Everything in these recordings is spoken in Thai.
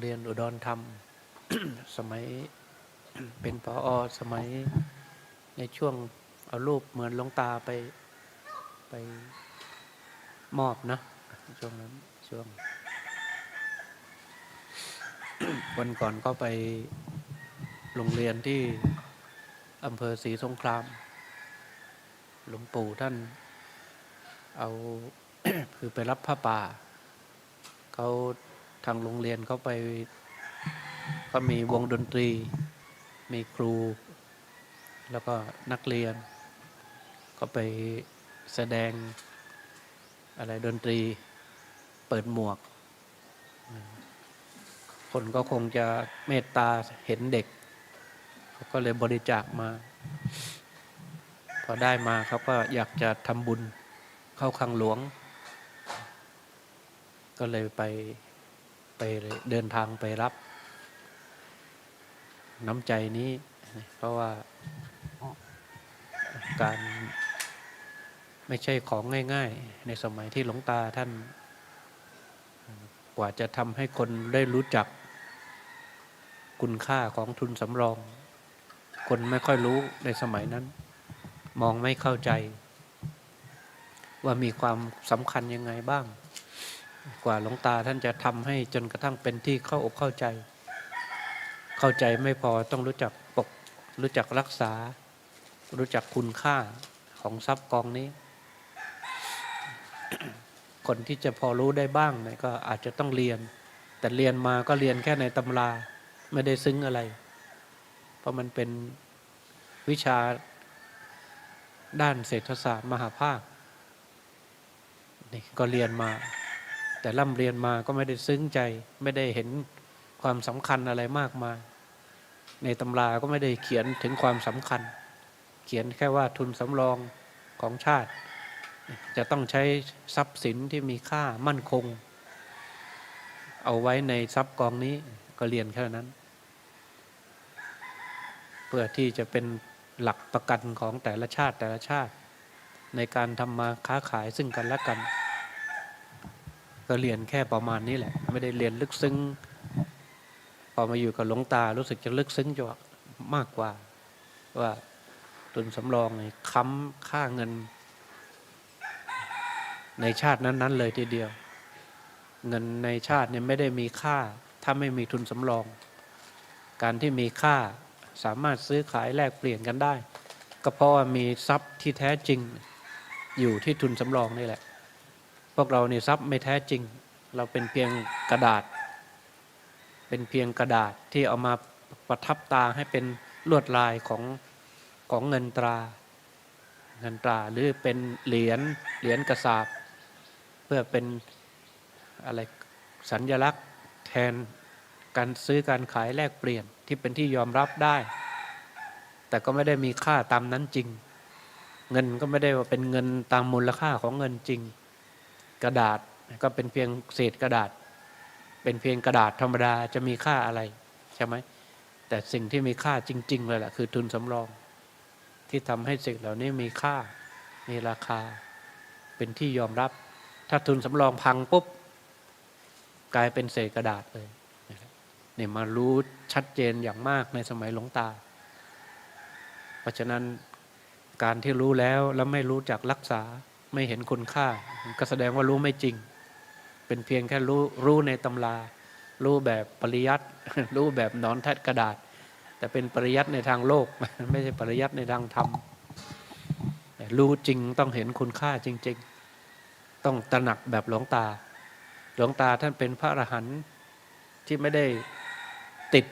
เรียนอุดรธรรม สมัยเป็นปออสมัยในช่วงเอารูปเหมือนหลวงตาไปไปมอบนะช่วงนั้นช่วง วันก่อนก็ไปโรงเรียนที่อำเภอศรีสงคราม หลวงปู่ท่าน เอาคือไปรับผ้าป่าเขาางโรงเรียนเขาไปก็มีวงดนตรี มีครู แล้วก็นักเรียน ก็ไปแสดงอะไรดนตรีเปิดหมวก คนก็คงจะเมตตาเห็นเด็กเขาก็เลยบริจาคมา พอได้มาเขาก็อยากจะทำบุญเข้าคลังหลวง ก็เลยไป ไปเดินทางไปรับ น้ำใจนี้ เพราะว่าการไม่ใช่ของง่าย ๆ ในสมัยที่หลวงตาท่าน กว่าจะทำให้คนได้รู้จักคุณค่าของทุนสำรอง คนไม่ค่อยรู้ในสมัยนั้น มองไม่เข้าใจ ว่ามีความสำคัญยังไงบ้าง กว่าหลวงตาท่านจะทำให้จนกระทั่งเป็นที่เข้าอกเข้าใจ เข้าใจไม่พอต้องรู้จักปก รู้จักรักษา รู้จักคุณค่าของทรัพย์กองนี้ คนที่จะพอรู้ได้บ้างเนี่ยก็อาจจะต้องเรียน แต่เรียนมาก็เรียนแค่ในตำราไม่ได้ซึ้งอะไร เพราะมันเป็นวิชาด้านเศรษฐศาสตร์มหาภาคนี่ก็เรียนมา แต่ร่ำเรียนมาก็ไม่ได้ซึ้งใจ ไม่ได้เห็นความสำคัญอะไรมากมาย ในตำราก็ไม่ได้เขียนถึงความสำคัญ เขียนแค่ว่าทุนสำรองของชาติ จะต้องใช้ทรัพย์สินที่มีค่ามั่นคง เอาไว้ในทรัพย์กองนี้ก็เรียนแค่นั้น เพื่อที่จะเป็นหลักประกันของแต่ละชาติแต่ละชาติ ในการทำมาค้าขายซึ่งกันและกัน ก็เรียนแค่ประมาณนี้แหละ ไม่ได้เรียนลึกซึ้งพอมาอยู่กับหลวงตารู้สึกจะลึกซึ้งจะมากกว่า ว่าทุนสำรองนี่ค้ำค่าเงิน ในชาตินั้น ๆ เลยทีเดียว เงินในชาติเนี่ยไม่ได้มีค่า ถ้าไม่มีทุนสำรอง การที่มีค่าสามารถซื้อขายแลกเปลี่ยนกันได้ ก็เพราะว่ามีทรัพย์ที่แท้จริงอยู่ที่ทุนสำรองนี่แหละ พวกเราเนี่ยทรัพย์ไม่แท้จริง เราเป็นเพียงกระดาษ เป็นเพียงกระดาษที่เอามาประทับตาให้เป็นลวดลายของของเงินตราเงินตราหรือเป็นเหรียญเหรียญกระสาบ เพื่อเป็นอะไรสัญญลักษณ์แทนการซื้อการขายแลกเปลี่ยนที่เป็นที่ยอมรับได้ แต่ก็ไม่ได้มีค่าตามนั้นจริง เงินก็ไม่ได้ว่าเป็นเงินตามมูลค่าของเงินจริง กระดาษก็เป็นเพียงเศษกระดาษ เป็นเพียงกระดาษธรรมดาจะมีค่าอะไรใช่ไหมแต่สิ่งที่มีค่าจริง ๆ เลยแหละคือทุนสำรอง ที่ทำให้สิ่งเหล่านี้มีค่ามีราคา เป็นที่ยอมรับ ถ้าทุนสำรองพังปุ๊บ กลายเป็นเศษกระดาษเลยเนี่ยมารู้ชัดเจนอย่างมากในสมัยหลวงตา เพราะฉะนั้นการที่รู้แล้วแล้วไม่รู้จักรักษา ไม่เห็นคุณค่า ก็แสดงว่ารู้ไม่จริง เป็นเพียงแค่รู้รู้ในตำรา รู้แบบปริยัติรู้แบบนอนแทดกระดาษ แต่เป็นปริยัติในทางโลก ไม่ใช่ปริยัติในทางธรรมรู้จริงต้องเห็นคุณค่าจริง ๆ ต้องตระหนักแบบหลวงตา หลวงตาท่านเป็นพระอรหันต์ที่ไม่ได้ติด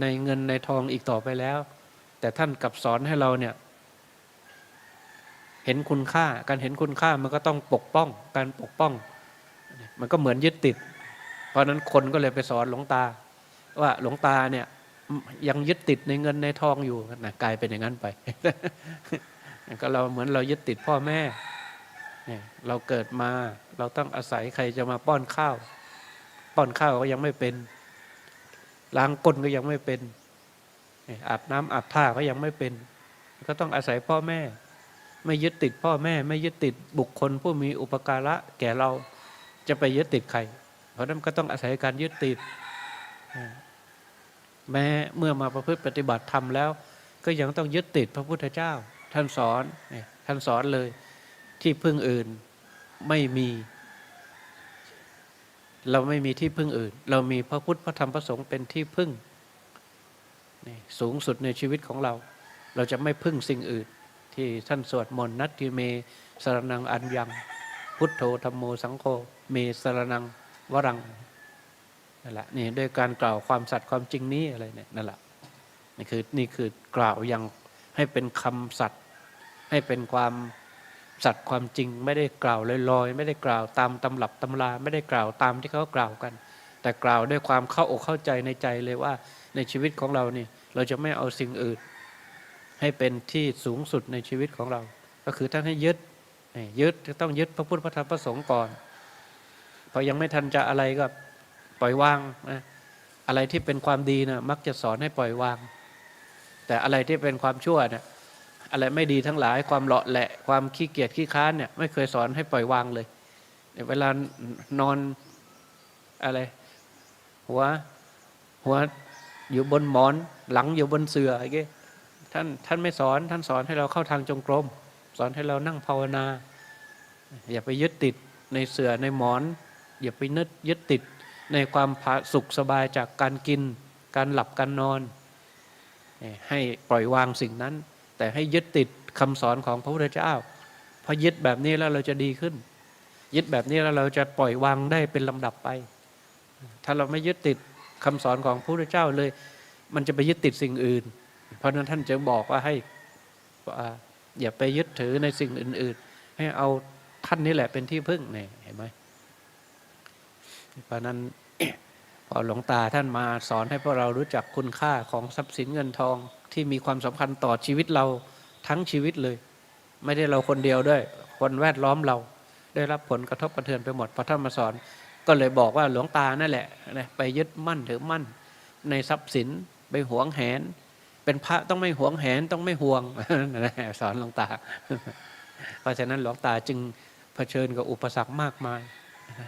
ในเงินในทองอีกต่อไปแล้ว แต่ท่านกลับสอนให้เราเนี่ย เห็นคุณค่า การเห็นคุณค่ามันก็ต้องปกป้อง การปกป้อง มันก็เหมือนยึดติด เพราะนั้นคนก็เลยไปสอนหลวงตา ว่าหลวงตาเนี่ยยังยึดติดในเงินในทองอยู่นะกลายเป็นอย่างนั้นไปก็เราเหมือนเรายึดติดพ่อแม่เนี่ยเราเกิดมาเราต้องอาศัยใครจะมาป้อนข้าว ป้อนข้าวก็ยังไม่เป็นล้างก้นก็ยังไม่เป็นอาบน้ำอาบท่าก็ยังไม่เป็น ก็ต้องอาศัยพ่อแม่ ไม่ยึดติดพ่อแม่ไม่ยึดติดบุคคลผู้มีอุปการะแก่เราจะไปยึดติดใคร เพราะนั้นก็ต้องอาศัยการยึดติด แม้เมื่อมาประพฤติปฏิบัติธรรมแล้ว ก็ยังต้องยึดติดพระพุทธเจ้า ท่านสอนท่านสอนเลยที่พึ่งอื่นไม่มี เราไม่มีที่พึ่งอื่น เรามีพระพุทธพระธรรมพระสงฆ์เป็นที่พึ่งสูงสุดในชีวิตของเรา เราจะไม่พึ่งสิ่งอื่น ที่ท่านสวดมนต์นัตติเมสรนังอัญญัง พุทโธธรรมโมสังโฆเมสรนังวรังนั่นแหละนี่ด้วยการกล่าวความสัตย์ความจริงนี้อะไรเนี่ยนั่นแหละนี่คือนี่คือกล่าวยังให้เป็นคำสัตย์ให้เป็นความสัตย์ความจริง ไม่ได้กล่าวลอยๆไม่ได้กล่าวตามตำรับตำราไม่ได้กล่าวตามที่เขากล่าวกัน แต่กล่าวด้วยความเข้าอกเข้าใจในใจเลยว่า ในชีวิตของเรานี่เราจะไม่เอาสิ่งอื่น ให้เป็นที่สูงสุดในชีวิตของเรา ก็คือท่านให้ยึดยึดจะต้องยึดพระพุทธพระธรรมพระสงฆ์ก่อนพอยังไม่ทันจะอะไรก็ปล่อยวางนะอะไรที่เป็นความดีนะมักจะสอนให้ปล่อยวาง แต่อะไรที่เป็นความชั่วเนี่ยอะไรไม่ดีทั้งหลายความเลาะแหละความขี้เกียจขี้ค้านเนี่ยไม่เคยสอนให้ปล่อยวางเลยเวลานอนอะไร หัวหัวอยู่บนหมอนหลังอยู่บนเสืออะไรเงี้ย ท่านท่านไม่สอนท่านสอนให้เราเข้าทางจงกรม สอนให้เรานั่งภาวนา อย่าไปยึดติดในเสือในหมอน อย่าไปนึกยึดติดในความผาสุขสบายจากการกิน การหลับการนอน ให้ปล่อยวางสิ่งนั้น แต่ให้ยึดติดคำสอนของพระพุทธเจ้าพอยึดแบบนี้แล้วเราจะดีขึ้น ยึดแบบนี้แล้วเราจะปล่อยวางได้เป็นลำดับไป ถ้าเราไม่ยึดติดคำสอนของพระพุทธเจ้าเลย มันจะไปยึดติดสิ่งอื่น เพราะนั้นท่านจึงบอกว่าให้อย่าไปยึดถือในสิ่งอื่น ๆ ให้เอาท่านนี่แหละเป็นที่พึ่งเนี่ยเห็นไหมเพราะนั้นพอหลวงตาท่านมาสอนให้พวกเรารู้จักคุณค่าของทรัพย์สินเงินทองที่มีความสำคัญต่อชีวิตเราทั้งชีวิตเลย ไม่ได้เราคนเดียวด้วย คนแวดล้อมเรา ได้รับผลกระทบกระเทือนไปหมดพอท่านมาสอน ก็เลยบอกว่าหลวงตานั่นแหละไปยึดมั่นถือมั่น ในทรัพย์สินไปหวงแหน เป็นพระต้องไม่หวงแหนต้องไม่ห่วงสอนหลวงตา เพราะฉะนั้นหลวงตาจึงเผชิญกับอุปสรรคมากมาย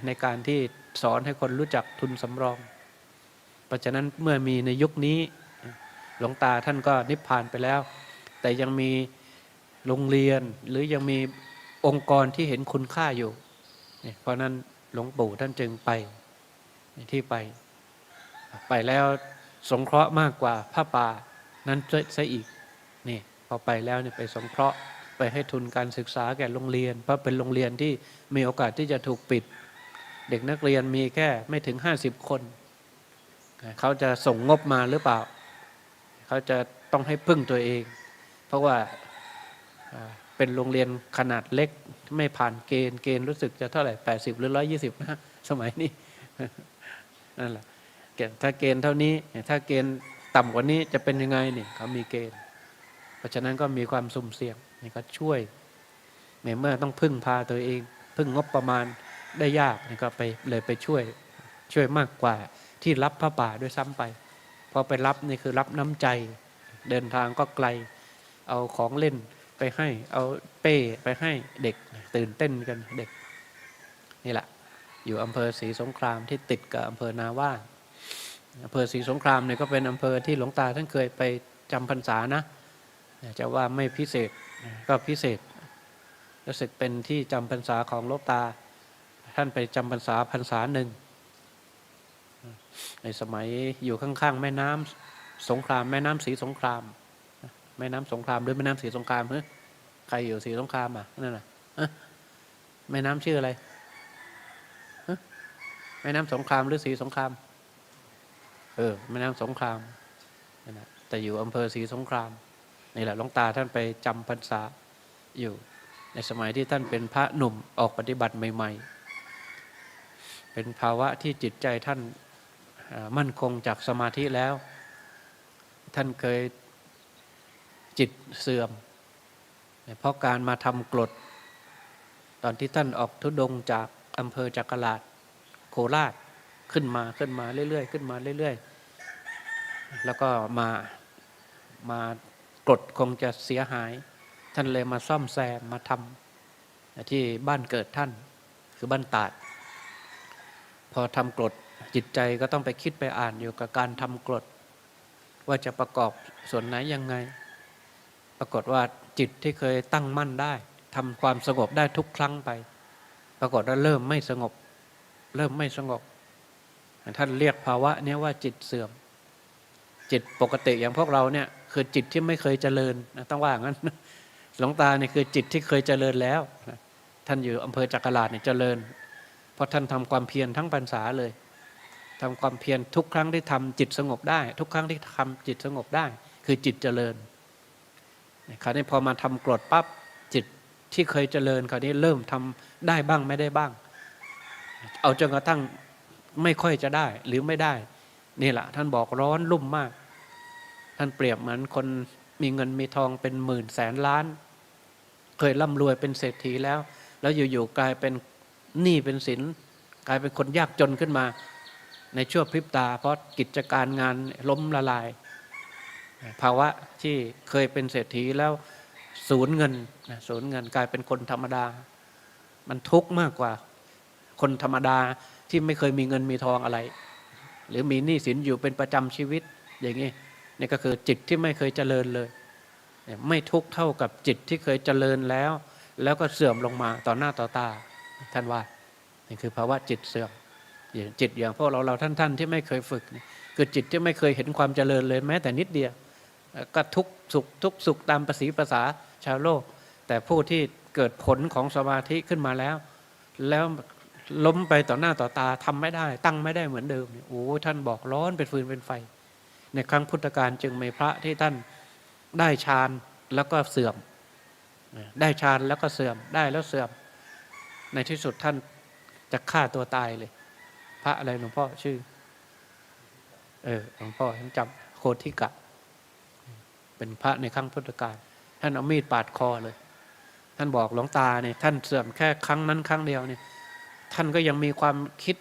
ในการที่สอนให้คนรู้จักทุนสำรอง เพราะฉะนั้นเมื่อมีในยุคนี้หลวงตาท่านก็นิพพานไปแล้ว แต่ยังมีโรงเรียนหรือยังมีองค์กรที่เห็นคุณค่าอยู่ เพราะนั้นหลวงปู่ท่านจึงไปที่ไป ไปแล้วสงเคราะห์มากกว่าผ้าป่า นั้นซะอีกนี่พอไปแล้วเนี่ยไปสงเคราะห์ไปให้ทุนการศึกษาแก่โรงเรียน เพราะเป็นโรงเรียนที่มีโอกาสที่จะถูกปิด เด็กนักเรียนมีแค่ไม่ถึงห้าสิบคน เขาจะส่งงบมาหรือเปล่า เขาจะต้องให้พึ่งตัวเอง เพราะว่าเป็นโรงเรียนขนาดเล็กไม่ผ่านเกณฑ์เกณฑ์รู้สึกจะเท่าไหร่แปดสิบหรือร้อยี่สิบนะสมัยนี้นั่นแหละถ้าเกณฑ์เท่านี้ถ้าเกณฑ์ ต่ำกว่านี้จะเป็นยังไงนี่เขามีเกณฑ์ เพราะฉะนั้นก็มีความสุ่มเสี่ยงนี่ก็ช่วยเมื่อต้องพึ่งพาตัวเอง พึ่งงบประมาณได้ยากนี่ก็ไปเลยไปช่วยช่วยมากกว่าที่รับพระป่าด้วยซ้ำไปพอไปรับนี่คือรับน้ำใจ เดินทางก็ไกล เอาของเล่นไปให้ เอาเป้ไปให้เด็กตื่นเต้นกันเด็ก นี่แหละ อยู่อำเภอศรีสงครามที่ติดกับอำเภอนาว่า อำเภอศรีสงครามเนี่ยก็เป็นอำเภอที่หลวงตาท่านเคยไปจำพรรษานะจะว่าไม่พิเศษก็พิเศษรู้สึกเป็นที่จำพรรษาของหลวงตา ท่านไปจำพรรษาพรรษาหนึ่งในสมัยอยู่ข้างๆแม่น้ำสงคราม แม่น้ำสีสงคราม แม่น้ำสงครามหรือแม่น้ำสีสงครามเฮ้ใครอยู่สีสงครามอะนั่นน่ะแม่น้ำชื่ออะไรแม่น้ำสงครามหรือสีสงคราม เออแม่น้ำสงครามนะแต่อยู่อำเภอสีสงครามนี่แหละหลวงตาท่านไปจำพรรษาอยู่ ในสมัยที่ท่านเป็นพระหนุ่มออกปฏิบัติใหม่ ๆ เป็นภาวะที่จิตใจท่านมั่นคงจากสมาธิแล้ว ท่านเคยจิตเสื่อม เพราะการมาทำกรดตอนที่ท่านออกทุดงจากอำเภอจักรลาดโคราชขึ้นมาขึ้นมาเรื่อยๆ ขึ้นมาเรื่อยๆ แล้วก็มามากรดคงจะเสียหาย ท่านเลยมาซ่อมแซมมาทำที่บ้านเกิดท่านคือบ้านตาด พอทำกรดจิตใจก็ต้องไปคิดไปอ่านอยู่กับการทำกรดว่าจะประกอบส่วนไหนยังไง ปรากฏว่าจิตที่เคยตั้งมั่นได้ทำความสงบได้ทุกครั้งไป ปรากฏว่าเริ่มไม่สงบ เริ่มไม่สงบ ท่านเรียกภาวะนี้ว่าจิตเสื่อม จิตปกติอย่างพวกเราเนี่ยคือจิตที่ไม่เคยเจริญนะต้องว่างั้นหลวงตาเนี่ยคือจิตที่เคยเจริญแล้วนะท่านอยู่อำเภอจักราชเนี่ยเจริญ เพราะท่านทำความเพียรทั้งพรรษาเลยทำความเพียรทุกครั้งที่ทำจิตสงบได้ ทุกครั้งที่ทำจิตสงบได้ คือจิตเจริญคราวนี้พอมาทำกรดปั๊บจิตที่เคยเจริญคราวนี้เริ่มทำได้บ้างไม่ได้บ้าง เอาจนกระทั่งไม่ค่อยจะได้หรือไม่ได้ นี่แหละท่านบอกร้อนรุ่มมาก ท่านเปรียบเหมือนคนมีเงินมีทองเป็นหมื่นแสนล้าน เคยร่ำรวยเป็นเศรษฐีแล้ว แล้วอยู่ๆกลายเป็นหนี้เป็นสิน กลายเป็นคนยากจนขึ้นมา ในชั่วพริบตา เพราะกิจการงานล้มละลาย ภาวะที่เคยเป็นเศรษฐีแล้วสูญเงินนะสูญเงินกลายเป็นคนธรรมดา มันทุกข์มากกว่า คนธรรมดาที่ไม่เคยมีเงินมีทองอะไร หรือมีหนี้สินอยู่เป็นประจำชีวิตอย่างนี้ นี่ก็คือจิตที่ไม่เคยเจริญเลย ไม่ทุกเท่ากับจิตที่เคยเจริญแล้ว แล้วก็เสื่อมลงมาต่อหน้าต่อตาท่านว่านี่คือภาวะจิตเสื่อมจิตอย่างพวกเราเราท่านท่านที่ไม่เคยฝึกคือจิตที่ไม่เคยเห็นความเจริญเลยแม้แต่นิดเดียวก็ทุกสุขทุกสุขตามภาษีภาษาชาวโลก แต่ผู้ที่เกิดผลของสมาธิขึ้นมาแล้ว แล้วล้มไปต่อหน้าต่อตาทำไม่ได้ ตั้งไม่ได้เหมือนเดิมโอ้ท่านบอกร้อนเป็นฟืนเป็นไฟ ในครั้งพุทธกาลจึงมีพระที่ท่านได้ฌานแล้วก็เสื่อม ได้ฌานแล้วก็เสื่อมได้แล้วเสื่อม ในที่สุดท่านจะฆ่าตัวตายเลย พระอะไรหลวงพ่อชื่อ เออหลวงพ่อท่านจำโคทิกะ เป็นพระในครั้งพุทธกาลท่านเอามีดปาดคอเลย ท่านบอกหลวงตาเนี่ยท่านเสื่อมแค่ครั้งนั้นครั้งเดียวเนี่ยท่านก็ยังมีความคิด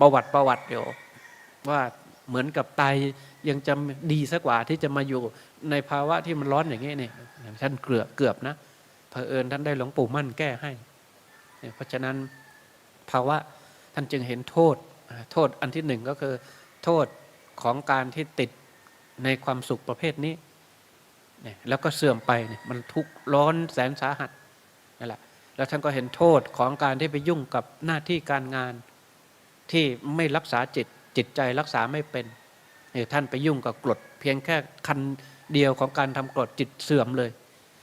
ประวัติประวัติอยู่ว่า เหมือนกับตายยังจะดีสักกว่าที่จะมาอยู่ในภาวะที่มันร้อนอย่างนี้เนี่ยท่านเกือบเกือบนะเผอิญท่านได้หลวงปู่มั่นแก้ให้ เพราะฉะนั้นภาวะท่านจึงเห็นโทษโทษอันที่หนึ่งก็คือ โทษของการที่ติดในความสุขประเภทนี้เนี่ยแล้วก็เสื่อมไปเนี่ยมันทุกข์ร้อนแสนสาหัสนั่นแหละแล้วท่านก็เห็นโทษของการที่ไปยุ่งกับหน้าที่การงานที่ไม่รักษาจิต จิตใจรักษาไม่เป็นท่านไปยุ่งกับกรดเพียงแค่คันเดียวของการทำกรดจิตเสื่อมเลย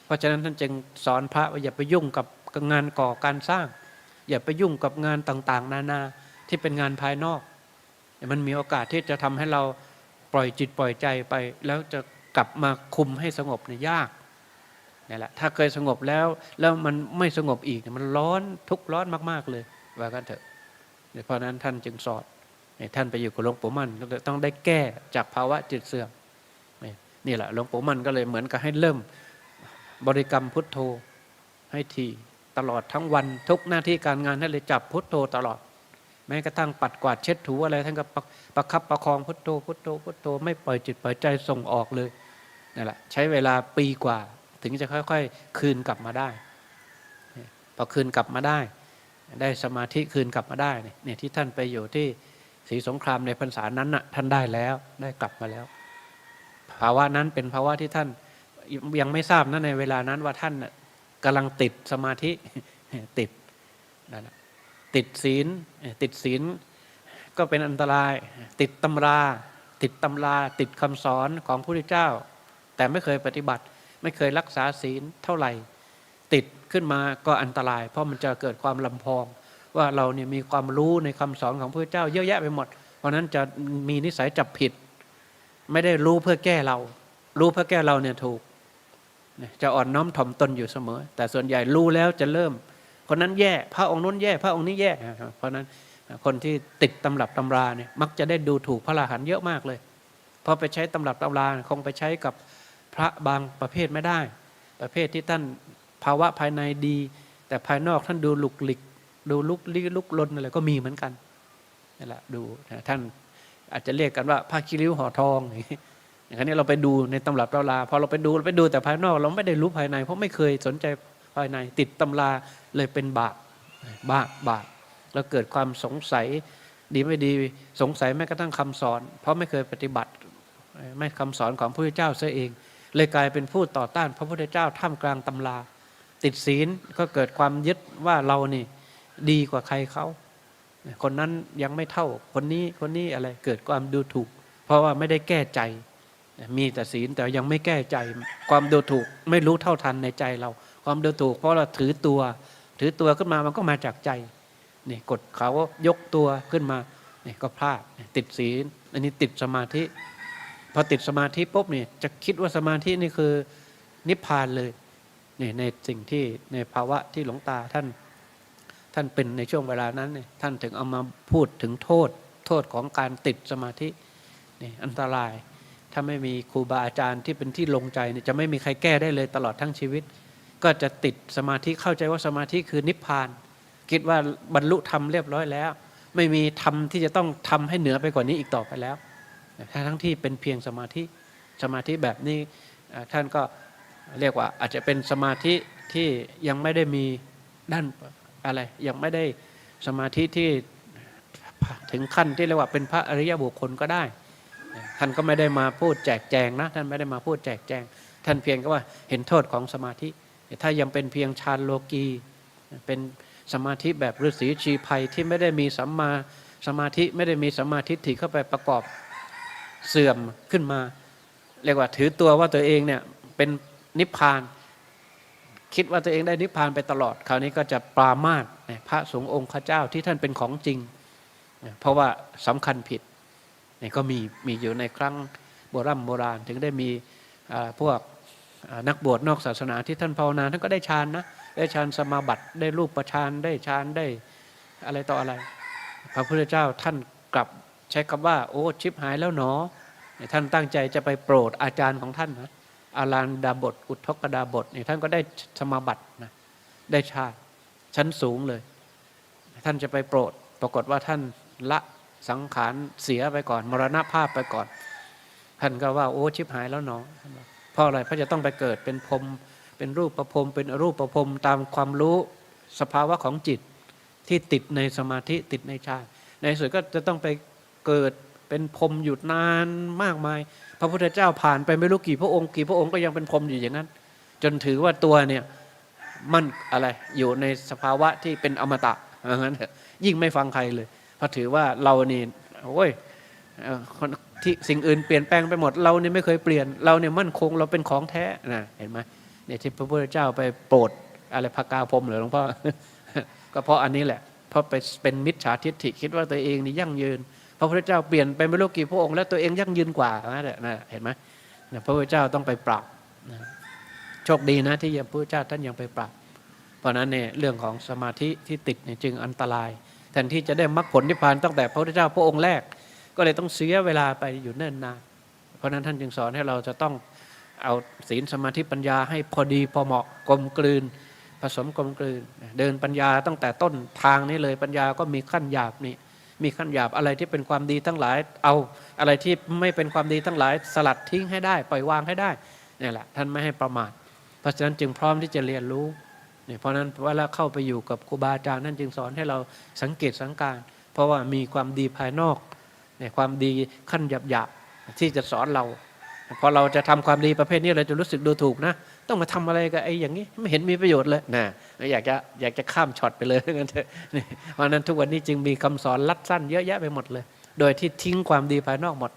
เพราะฉะนั้นท่านจึงสอนพระว่าอย่าไปยุ่งกับงานก่อการสร้าง อย่าไปยุ่งกับงานต่างๆ นานาที่เป็นงานภายนอก มันมีโอกาสที่จะทำให้เราปล่อยจิตปล่อยใจไป แล้วจะกลับมาคุมให้สงบเนี่ยยากนี่แหละถ้าเคยสงบแล้วแล้วมันไม่สงบอีกมันร้อนทุกข์ร้อนมาก ๆเลยว่ากันเถอะเพราะนั้นท่านจึงสอน ท่านไปอยู่กับหลวงปู่มั่นต้องได้แก้จากภาวะจิตเสื่อมนี่แหละหลวงปู่มั่นก็เลยเหมือนกับให้เริ่มบริกรรมพุทโธให้ทีตลอดทั้งวันทุกหน้าที่การงานท่านเลยจับพุทโธตลอด แม้กระทั่งปัดกวาดเช็ดถูอะไรท่านก็ประคับประคองพุทโธพุทโธพุทโธไม่ปล่อยจิตปล่อยใจส่งออกเลยนั่นแหละใช้เวลาปีกว่าถึงจะค่อยๆ คืนกลับมาได้พอคืนกลับมาได้ ได้สมาธิคืนกลับมาได้เนี่ยที่ท่านไปอยู่ที่ ศรีสงครามในพรรษานั้นน่ะท่านได้แล้วได้กลับมาแล้ว ภาวะนั้นเป็นภาวะที่ท่านยังไม่ทราบนะในเวลานั้นว่าท่านกำลังติดสมาธิติดนั่นแหละติดศีลติดศีลก็เป็นอันตราย ติดตำรา ติดตำรา ติดคำสอนของพระพุทธเจ้า แต่ไม่เคยปฏิบัติ ไม่เคยรักษาศีลเท่าไหร่ ติดขึ้นมาก็อันตราย เพราะมันจะเกิดความลำพอง ว่าเราเนี่ยมีความรู้ในคำสอนของพระเจ้าเยอะแยะไปหมด เพราะนั้นจะมีนิสัยจับผิด ไม่ได้รู้เพื่อแก้เรา รู้เพื่อแก้เราเนี่ยถูก จะอ่อนน้อมถ่อมตนอยู่เสมอ แต่ส่วนใหญ่รู้แล้วจะเริ่มคนนั้นแย่พระองค์นู้นแย่พระองค์นี้แย่ เพราะนั้นคนที่ติดตำรับตำราเนี่ยมักจะได้ดูถูกพระอรหันต์เยอะมากเลยพอไปใช้ตำรับตำราคงไปใช้กับพระบางประเภทไม่ได้ ประเภทที่ท่านภาวะภายในดี แต่ภายนอกท่านดูหลุกลิก ดูลุกลี้ลุกลนอะไรก็มีเหมือนกันนี่แหละดูท่านอาจจะเรียกกันว่าผ้าคิริ้วห่อทองอย่างนี้เราไปดูในตำรับตำราพอเราไปดูเราไปดูแต่ภายนอก เราไม่ได้รู้ภายใน เพราะไม่เคยสนใจภายใน ติดตำราเลยเป็นบาปบาปบาปแล้วเกิดความสงสัยดีไม่ดีสงสัยแม้กระทั่งคำสอน เพราะไม่เคยปฏิบัติไม่คำสอนของพระพุทธเจ้าเสียเอง เลยกลายเป็นผู้ต่อต้านพระพุทธเจ้าท่ามกลางตำรา ติดศีลก็เกิดความยึดว่าเรานี่ ดีกว่าใครเขาคนนั้นยังไม่เท่าคนนี้คนนี้อะไรเกิดความดูถูก เพราะว่าไม่ได้แก้ใจ มีแต่ศีลแต่ยังไม่แก้ใจ ความดูถูกไม่รู้เท่าทันในใจเรา ความดูถูก เพราะเราถือตัว ถือตัวขึ้นมามันก็มาจากใจนี่กดเขายกตัวขึ้นมานี่ก็พลาดติดศีลอันนี้ติดสมาธิ พอติดสมาธิปุ๊บเนี่ยจะคิดว่าสมาธินี่คือนิพพานเลยนี่ในสิ่งที่ในภาวะที่หลวงตาท่าน ท่านเป็นในช่วงเวลานั้นเนี่ยท่านถึงเอามาพูดถึงโทษ โทษของการติดสมาธินี่อันตราย ถ้าไม่มีครูบาอาจารย์ที่เป็นที่ลงใจเนี่ยจะไม่มีใครแก้ได้เลยตลอดทั้งชีวิต ก็จะติดสมาธิเข้าใจว่าสมาธิคือนิพพาน คิดว่าบรรลุธรรมเรียบร้อยแล้ว ไม่มีธรรมที่จะต้องทำให้เหนือไปกว่านี้อีกต่อไปแล้วทั้งที่เป็นเพียงสมาธิสมาธิแบบนี้ท่านก็เรียกว่าอาจจะเป็นสมาธิที่ยังไม่ได้มีด้าน อะไรยังไม่ได้สมาธิที่ถึงขั้นที่เรียกว่าเป็นพระอริยบุคคลก็ได้ท่านก็ไม่ได้มาพูดแจกแจงนะท่านไม่ได้มาพูดแจกแจง ท่านเพียงก็ว่าเห็นโทษของสมาธิ ถ้ายังเป็นเพียงฌานโลกีเป็นสมาธิแบบฤาษีชีภัยที่ไม่ได้มีสัมมาสมาธิไม่ได้มีสมมาธิถี่เข้าไปประกอบเสื่อมขึ้นมา เรียกว่าถือตัวว่าตัวเองเนี่ยเป็นนิพพาน คิดว่าตัวเองได้นิพพานไปตลอด คราวนี้ก็จะปรามาสพระสงฆ์องค์ข้าเจ้าที่ท่านเป็นของจริง เพราะว่าสำคัญผิดก็มีมีอยู่ในครั้งโบรโบราณ ถึงได้มีพวกนักบวชนอกศาสนาที่ท่านภาวนาท่านก็ได้ฌานนะได้ฌานสมาบัติได้รูปประฌานได้ฌานได้อะไรต่ออะไร พระพุทธเจ้าท่านกลับใช้คำว่า โอ้ชิบหายแล้วหนอท่านตั้งใจจะไปโปรดอาจารย์ของท่านนะ อารันดาบท อุทกดาบทนี่ท่านก็ได้สมาบัตินะได้ฌานชั้นสูงเลย ท่านจะไปโปรด ปรากฏว่าท่านละสังขารเสียไปก่อน มรณภาพไปก่อน ท่านก็ว่าโอ้ชิบหายแล้วหนอเพราะอะไรเพราะจะต้องไปเกิดเป็นพรมเป็นรูปประพรมเป็นรูปประพรมตามความรู้สภาวะของจิตที่ติดในสมาธิติดในฌานในสุดก็จะต้องไปเกิดเป็นพรมอยู่นานมากมาย ระพุทธเจ้าผ่านไปไม่รู้กี่พระองค์กี่พระองค์ก็ยังเป็นพรมอยู่อย่างนั้น จนถือว่าตัวเนี่ยมันอะไรอยู่ในสภาวะที่เป็นอมตะอย่างนั้นยิ่งไม่ฟังใครเลยเพราะถือว่าเรานี่โอ้ยที่สิ่งอื่นเปลี่ยนแปลงไปหมดเราเนี่ยไม่เคยเปลี่ยนเราเนี่ยมั่นคงเราเป็นของแท้นะเห็นไหมเนี่ยที่พระพุทธเจ้าไปโปรดอะไรพกาพรมหรือหลวงพ่อก็เพราะอันนี้แหละเพราะไปเป็นมิจฉาทิฏฐิคิดว่าตัวเองนี่ยั่งยืน พระพุทธเจ้าเปลี่ยนไปไม่รู้กี่พระองค์แล้วตัวเองยั่งยืนกว่านะนะเห็นไหมพระพุทธเจ้าต้องไปปรับโชคดีนะที่ยังพระพุทธเจ้าท่านยังไปปรับ เพราะนั้นเนี่ยเรื่องของสมาธิที่ติดเนี่ยจึงอันตราย แทนที่จะได้มรรคผลนิพพานตั้งแต่พระพุทธเจ้าพระองค์แรก ก็เลยต้องเสียเวลาไปอยู่เนิ่นนานเพราะนั้นท่านจึงสอนให้เราจะต้องเอาศีลสมาธิปัญญาให้พอดีพอเหมาะกลมกลืน ผสมกลมกลืน เดินปัญญาตั้งแต่ต้นทางนี้เลยปัญญาก็มีขั้นหยาบนี่ มีขั้นหยาบอะไรที่เป็นความดีทั้งหลาย เอาอะไรที่ไม่เป็นความดีทั้งหลาย สลัดทิ้งให้ได้ปล่อยวางให้ได้นี่แหละท่านไม่ให้ประมาท เพราะฉะนั้นจึงพร้อมที่จะเรียนรู้เนี่ยเพราะนั้นเวลาเข้าไปอยู่กับครูบาอาจารย์นั่นจึงสอนให้เราสังเกตสังการ เพราะว่ามีความดีภายนอกเนี่ยความดีขั้นหยาบๆที่จะสอนเราพอเราจะทำความดีประเภทนี้เราจะรู้สึกดูถูกนะ ต้องมาทำอะไรกับไอ้อย่างนี้ไม่เห็นมีประโยชน์เลยนะอยากจะอยากจะข้ามช็อตไปเลยงั้นเถอะเพราะนั้นทุกวันนี้จึงมีคำสอนลัดสั้นเยอะแยะไปหมดเลย โดยที่ทิ้งความดีภายนอกหมด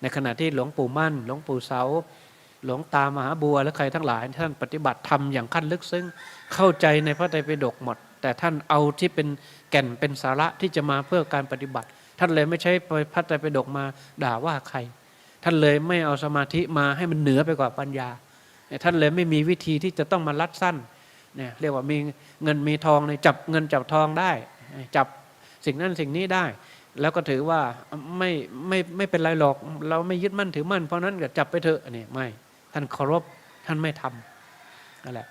ในขณะที่หลวงปู่มั่น หลวงปู่เสา หลวงตามหาบัวและใครทั้งหลาย ท่านปฏิบัติธรรมอย่างขั้นลึกซึ้งเข้าใจในพระไตรปิฎกหมด แต่ท่านเอาที่เป็นแก่นเป็นสาระที่จะมาเพื่อการปฏิบัติ ท่านเลยไม่ใช้พระไตรปิฎกมาด่าว่าใคร ท่านเลยไม่เอาสมาธิมาให้มันเหนือไปกว่าปัญญา ท่านเลยไม่มีวิธีที่จะต้องมาลัดสั้นเนี่ยเรียกว่ามีเงินมีทองในจับเงินจับทองได้ จับสิ่งนั้นสิ่งนี้ได้ แล้วก็ถือว่าไม่ไม่ไม่เป็นไรหรอก เราไม่ยึดมั่นถือมั่น เพราะนั้นก็จับไปเถอะนี่ไม่ท่านเคารพท่านไม่ทำนั่นแหละ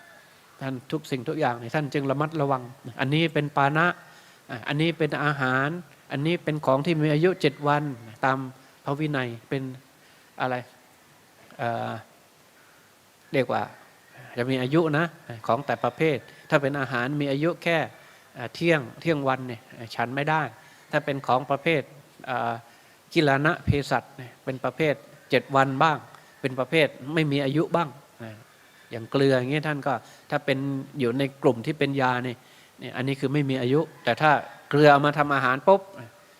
ท่านทุกสิ่งทุกอย่างท่านจึงระมัดระวัง อันนี้เป็นปานะอันนี้เป็นอาหาร อันนี้เป็นของที่มีอายุเจ็ดวันตามพระวินัยเป็นอะไร เรียกว่าจะมีอายุนะของแต่ประเภท ถ้าเป็นอาหารมีอายุแค่เที่ยงเที่ยงวันเนี่ยฉันไม่ได้ ถ้าเป็นของประเภทกิลานะเภสัชเนี่ยเป็นประเภทเจ็ดวันบ้าง เป็นประเภทไม่มีอายุบ้างอย่างเกลืออย่างเงี้ยท่านก็ถ้าเป็นอยู่ในกลุ่มที่เป็นยาเนี่ยเนี่ยอันนี้คือไม่มีอายุ แต่ถ้าเกลือเอามาทำอาหารปุ๊บ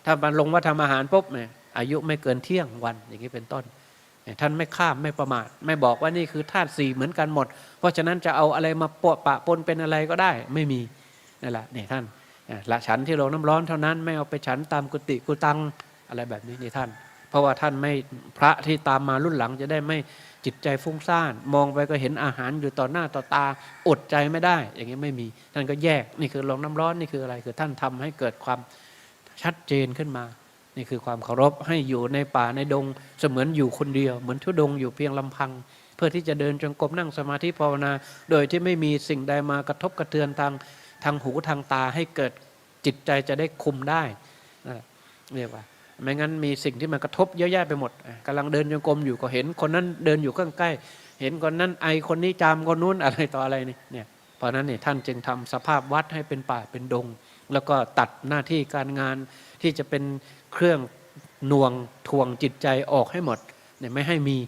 ถ้ามันลงว่าทำอาหารปุ๊บเนี่ยอายุไม่เกินเที่ยงวันอย่างนี้เป็นต้น ท่านไม่ข้ามไม่ประมาทไม่บอกว่านี่คือธาตุสี่เหมือนกันหมด เพราะฉะนั้นจะเอาอะไรมาปะปะปนเป็นอะไรก็ได้ไม่มีนั่นแหละเนี่ยท่านละฉันที่โรงน้ำร้อนเท่านั้นไม่เอาไปฉันตามกุฏิกุตังอะไรแบบนี้นี่ท่าน เพราะว่าท่านไม่พระที่ตามมารุ่นหลังจะได้ไม่จิตใจฟุ้งซ่าน มองไปก็เห็นอาหารอยู่ต่อหน้าต่อตาอดใจไม่ได้ อย่างนี้ไม่มี ท่านก็แยกนี่คือลงน้ำร้อนนี่คืออะไรคือท่านทำให้เกิดความชัดเจนขึ้นมา นี่คือความเคารพให้อยู่ในป่าในดง เสมือนอยู่คนเดียว เหมือนทุดงอยู่เพียงลำพัง เพื่อที่จะเดินจงกรมนั่งสมาธิภาวนา โดยที่ไม่มีสิ่งใดมากระทบกระเทือนทางทางหูทางตาให้เกิดจิตใจจะได้คุมได้นั่นแหละเรียกว่าไม่งั้นมีสิ่งที่มันกระทบเยอะแยะไปหมดอะกำลังเดินจงกรมอยู่ก็เห็นคนนั้นเดินอยู่ใกล้ เห็นคนนั้นไอคนนี้จามคนนู้นอะไรต่ออะไรนี่เนี่ยเพราะนั้นเนี่ยท่านจึงทำสภาพวัดให้เป็นป่าเป็นดง แล้วก็ตัดหน้าที่การงานที่จะเป็นเครื่องน่วงทวงจิตใจออกให้หมดเนี่ยไม่ให้มี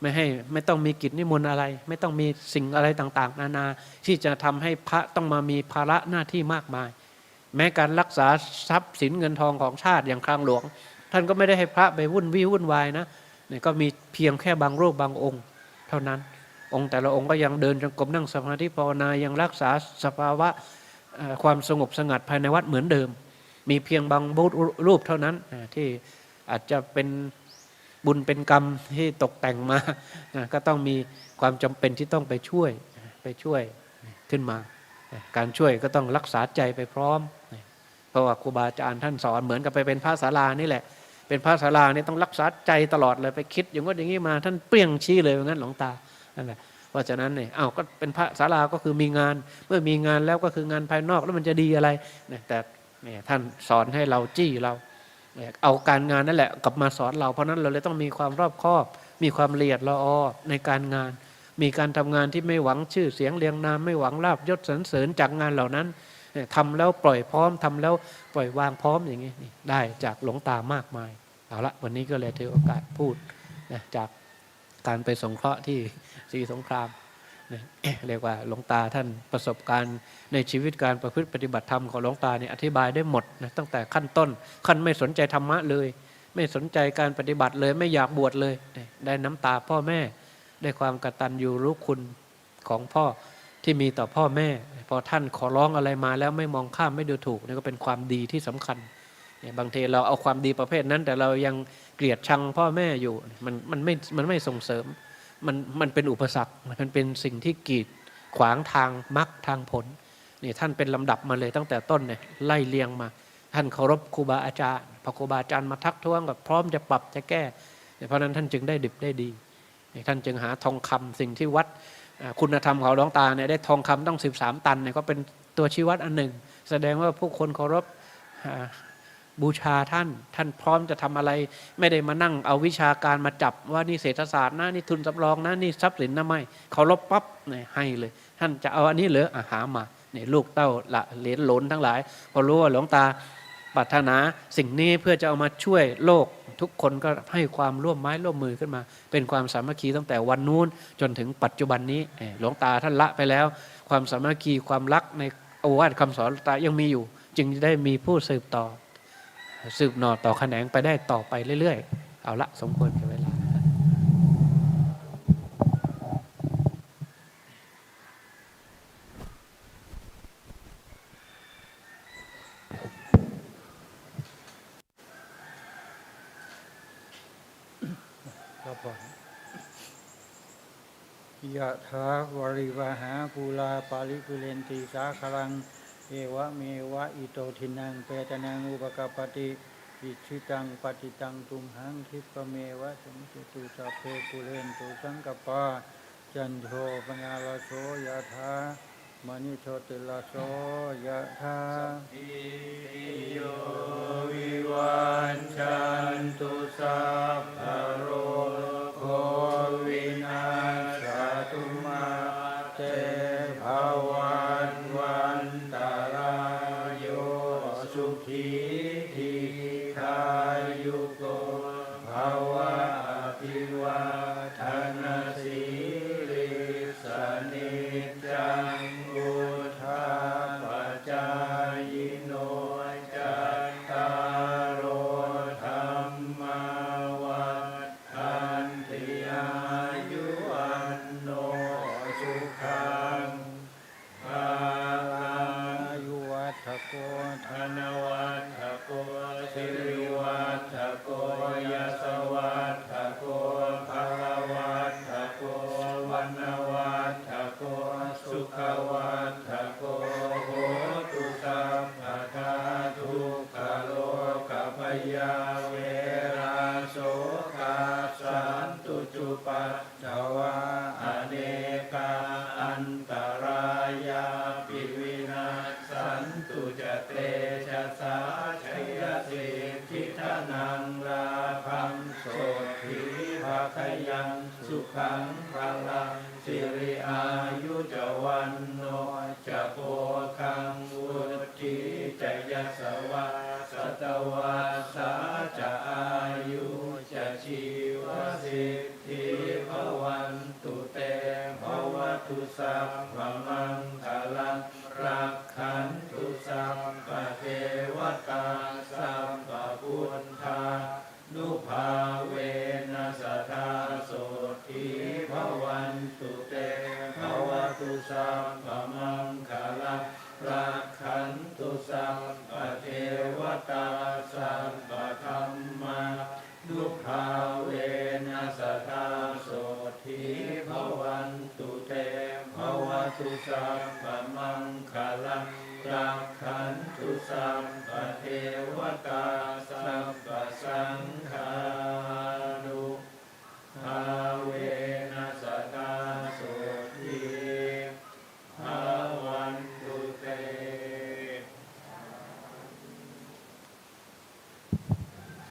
ไม่ให้ไม่ต้องมีกิจนิมนต์อะไร ไม่ต้องมีสิ่งอะไรต่างๆ นานาที่จะทำให้พระต้องมามีภาระหน้าที่มากมาย แม้การรักษาทรัพย์สินเงินทองของชาติอย่างครางหลวง ท่านก็ไม่ได้ให้พระไปวุ่นวี่วุ่นวายนะเนี่ยก็มีเพียงแค่บางรูปบางองค์ เท่านั้นองค์แต่ละองค์ก็ยังเดินจงกรมนั่งสมาธิภาวนายังรักษาสภาวะ ความสงบสงัดภายในวัดเหมือนเดิม มีเพียงบางรูปเท่านั้นที่อาจจะเป็นบุญเป็นกรรมที่ตกแต่งมา ก็ต้องมีความจำเป็นที่ต้องไปช่วยไปช่วยขึ้นมา การช่วยก็ต้องรักษาใจไปพร้อม เพราะว่าครูบาอาจารย์ท่านสอนเหมือนกับไปเป็นพระศาลานี่แหละ เป็นพระศาลานี่ต้องรักษาใจตลอดเลยไปคิด อย่างว่าอย่างนี้มาท่านเปรี้ยงชี้เลยว่างั้นหลวงตานั่นแหละ เพราะฉะนั้นเนี่ยอ้าวก็เป็นพระศาลาก็คือมีงาน เมื่อมีงานแล้วก็คืองานภายนอกแล้วมันจะดีอะไรเนี่ยแต่เนี่ยท่านสอนให้เราจี้เรา เอาการงานนั่นแหละกลับมาสอนเราเพราะนั้นเราเลยต้องมีความรอบคอบ มีความละเอียดละออในการงาน มีการทำงานที่ไม่หวังชื่อเสียงเรียงนามไม่หวังลาบยศสรรเสริญจากงานเหล่านั้นเนี่ยทำแล้วปล่อยพร้อมทำแล้วปล่อยวางพร้อมอย่างนี้ได้จากหลวงตามากมายเอาละวันนี้ก็เลยถือโอกาสพูดนะจากการไปสงเคราะห์ที่ ศรีสงครามเรียกว่าหลวงตาท่านประสบการณ์ในชีวิตการประพฤติปฏิบัติธรรมของหลวงตาเนี่ยอธิบายได้หมดนะตั้งแต่ขั้นต้นขั้นไม่สนใจธรรมะเลย ไม่สนใจการปฏิบัติเลยไม่อยากบวชเลย ได้น้ำตาพ่อแม่ ได้ความกตัญญูรู้คุณของพ่อที่มีต่อพ่อแม่ พอท่านขอร้องอะไรมาแล้วไม่มองข้ามไม่ดูถูกนี่ก็เป็นความดีที่สำคัญเนี่ยบางทีเราเอาความดีประเภทนั้น แต่เรายังเกลียดชังพ่อแม่อยู่มันมันไม่มันไม่ส่งเสริม มันมันเป็นอุปสรรค มันเป็นสิ่งที่กีดขวางทางมรรคทางผลนี่ท่านเป็นลำดับมาเลยตั้งแต่ต้นเนี่ยไล่เลียงมา ท่านเคารพครูบาอาจารย์พอครูบาอาจารย์มาทักท้วงแบบพร้อมจะปรับจะแก้ เพราะนั้นท่านจึงได้ดิบได้ดี ท่านจึงหาทองคำสิ่งที่วัดคุณธรรมของหลวงตาเนี่ยได้ทองคำต้อง 13 ตันเนี่ยก็เป็นตัวชี้วัดอันหนึ่ง แสดงว่าผู้คนเคารพ บูชาท่าน ท่านพร้อมจะทำอะไร ไม่ได้มานั่งเอาวิชาการมาจับว่านี่เศรษฐศาสตร์นะนี่ทุนสำรองนะนี่ทรัพย์สินนะไม่เคารพปั๊บเนี่ยให้เลย ท่านจะเอาอันนี้เหรออาหามาเนี่ยลูกเต้าละเหรียญหลนทั้งหลาย พอรู้ว่าหลวงตาปรารถนาสิ่งนี้เพื่อจะเอามาช่วยโลกทุกคนก็ให้ความร่วมไม้ร่วมมือขึ้นมา เป็นความสามัคคีตั้งแต่วันนู้นจนถึงปัจจุบันนี้หลวงตาท่านละไปแล้ว ความสามัคคีความรักในโอวาทคำสอนตายังมีอยู่ จึงได้มีผู้สืบต่อ สืบหน่อต่อแขนงไปได้ต่อไปเรื่อยๆ เอาละสมควรกับเวลาครับผมยะถาวริวหาภูลาปาลิกุเลนติสาคลัง เอวะเมวะอิโตทินังเปตนังอุปกปปติอิชิตังปฏิตังตุมหังคิปเมวะสมิจตุสัพเพปุเรนตุสังกปาจันโทปนาลโสยะถามณิโชติลโสยะถาโยวิวันชันตุสัพ Yes,